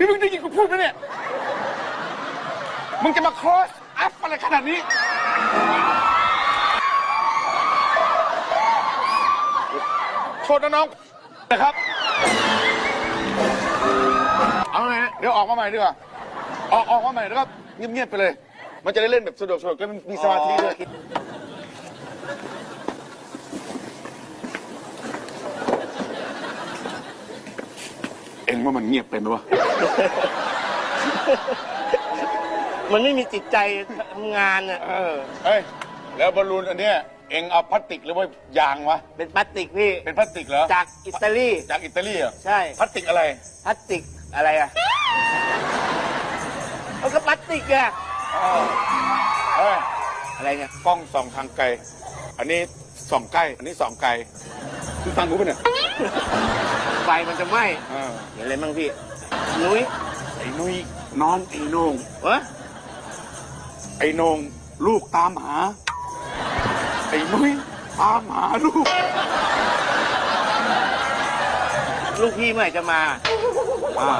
นี่มึงได้ยินกูพูดไหมเนี่ย มึงจะมาครอสอัพอะไรขนาดนี้ โทษนะน้องนะครับ เอาไงนะเดี๋ยวออกมาใหม่ดีกว่า ออกออกมาใหม่แล้วก็เงียบๆไปเลย มันจะได้เล่นแบบสะดวกสะดวกแล้วมันมีสมาธิด้วย อ็งว่ามันเงียบไปไหมวะ มันไม่มีจิตใจทำงานอะเออ เฮ้ย แล้วบอลลูนอันเนี้ยเอ็งเอาพลาสติกหรือว่ายางวะ เป็นพลาสติกพี่เป็นพลาสติกเหรอ จากอิตาลีจากอิตาลีเหรอ ใช่พลาสติกอะไร พลาสติกอะไรอะมันก็พลาสติกอะเฮ้ย อะไรเนี่ยกล้องส่องทางไกล อันนี้ส่องใกล้ อันนี้ส่องไกลคุณฟังรู้ปะเนี่ยไฟมันจะไหม้เออเห็นอะไรบ้างพี่ นุ้ยไอ้นุ้ยน้องไอ้โหนงวะไอ้โหนงลูกตามหา ไอ้นุ้ยตามหาลูก ลูกพี่เมื่อไหร่จะมาอ่า